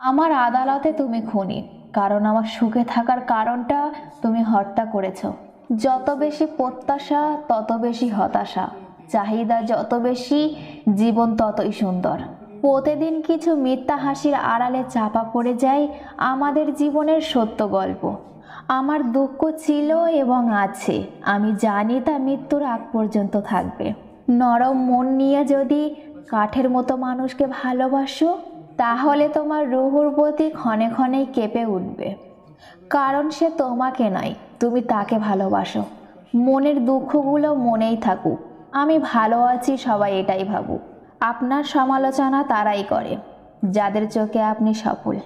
আমার আদালতে তুমি খুনি, কারণ আমার সুখে থাকার কারণটা তুমি হত্যা করেছ। যত বেশি প্রত্যাশা, তত বেশি হতাশা। চাহিদা যত বেশি, জীবন ততই সুন্দর। প্রতিদিন কিছু মিথ্যা হাসির আড়ালে চাপা পড়ে যায় আমাদের জীবনের সত্য গল্প। আমার দুঃখ ছিল এবং আছে, আমি জানি তা মৃত্যুর আগ পর্যন্ত থাকবে। নরম মন নিয়ে যদি কাঠের মতো মানুষকে ভালোবাসো তাহলে তোমার রুহুর প্রতি ক্ষণে ক্ষণেই কেঁপে উঠবে। কারণ সে তোমাকে নয়, তুমি তাকে ভালোবাসো। মনের দুঃখগুলো মনেই থাকুক। আমি ভালো আছি, সবাই এটাই ভাবুক। আপনার সমালোচনা তারাই করে, যাদের চোখে আপনি সফল।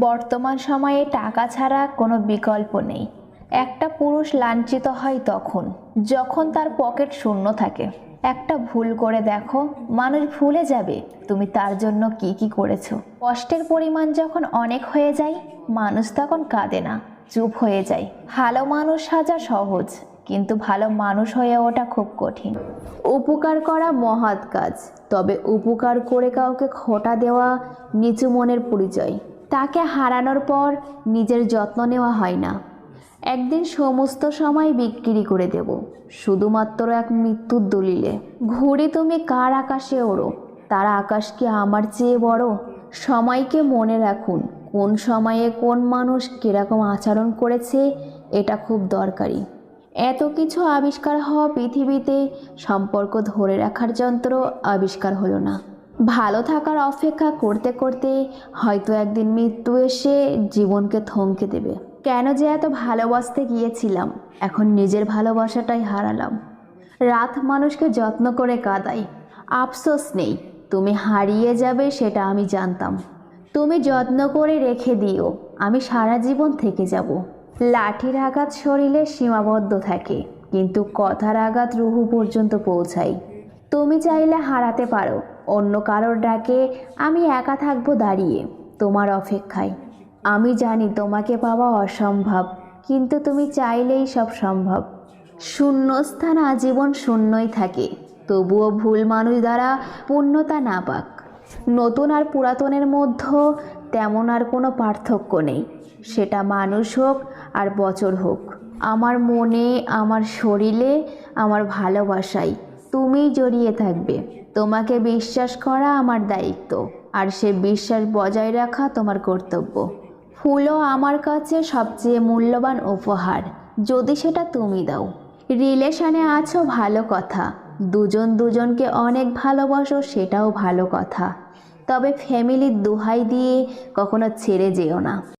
বর্তমান সময়ে টাকা ছাড়া কোনো বিকল্প নেই। একটা পুরুষ লাঞ্ছিত হয় তখন, যখন তার পকেট শূন্য থাকে। একটা ভুল করে দেখো, মানুষ ভুলে যাবে, তুমি তার জন্য কি কি করেছ। কষ্টের পরিমাণ যখন অনেক হয়ে যায়, মানুষ তখন কাঁদে না, চুপ হয়ে যায়। ভালো মানুষ সাজা সহজ, কিন্তু ভালো মানুষ হয়ে ওঠা খুব কঠিন। উপকার করা মহৎ কাজ, তবে উপকার করে কাউকে খোটা দেওয়া নিচু মনের পরিচয়। তাকে হারানোর পর নিজের যত্ন নেওয়া হয় না। একদিন সমস্ত সময় বিক্রি করে দেব। শুধুমাত্র এক মৃত্যুর দলিলে। ঘুরে তুমি কার আকাশে ওড়ো? তার আকাশ কি আমার চেয়ে বড়? সময়কে মনে রাখুন, কোন সময়ে কোন মানুষ কীরকম আচরণ করেছে, এটা খুব দরকারি। এত কিছু আবিষ্কার হওয়া পৃথিবীতে সম্পর্ক ধরে রাখার যন্ত্র আবিষ্কার হলো না। ভালো থাকার অপেক্ষা করতে করতে হয়তো একদিন মৃত্যু এসে জীবনকে থমকে দেবে। কেন যে এত ভালোবাসতে গিয়েছিলাম? এখন নিজের ভালোবাসাটাই হারালাম। রাত মানুষকে যত্ন করে কাঁদাই। আফসোস নেই, তুমি হারিয়ে যাবে সেটা আমি জানতাম। তুমি যত্ন করে রেখে দিও, আমি সারা জীবন থেকে যাব। লাঠির আঘাত শরীরে সীমাবদ্ধ থাকে, কিন্তু কথার আঘাত রুহু পর্যন্ত পৌঁছায়। তুমি চাইলে হারাতে পারো, অন্য কারোর ডাকে আমি একা থাকব দাঁড়িয়ে, তোমার অপেক্ষায়। আমি জানি তোমাকে পাওয়া অসম্ভব, কিন্তু তুমি চাইলেই সব সম্ভব। শূন্যস্থান আজীবন শূন্যই থাকে, তবুও ভুল মানুষ দ্বারা পূর্ণতা না পাক। নতুন আর পুরাতনের মধ্যে তেমন আর কোনো পার্থক্য নেই, সেটা মানুষ হোক আর বছর হোক। আমার মনে, আমার শরীরে, আমার ভালোবাসায় তুমি জড়িয়ে থাকবে। তোমাকে বিশ্বাস করা আমার দায়িত্ব, আর সে বিশ্বাস বজায় রাখা তোমার কর্তব্য। ফুলও আমার কাছে সবচেয়ে মূল্যবান উপহার। যদি সেটা তুমি দাও। রিলেশনে আছো ভালো কথা। দুজন দুজনকে অনেক ভালোবাসো, সেটাও ভালো কথা। তবে ফ্যামিলির দোহাই দিয়ে কখনো ছেড়ে যেও না।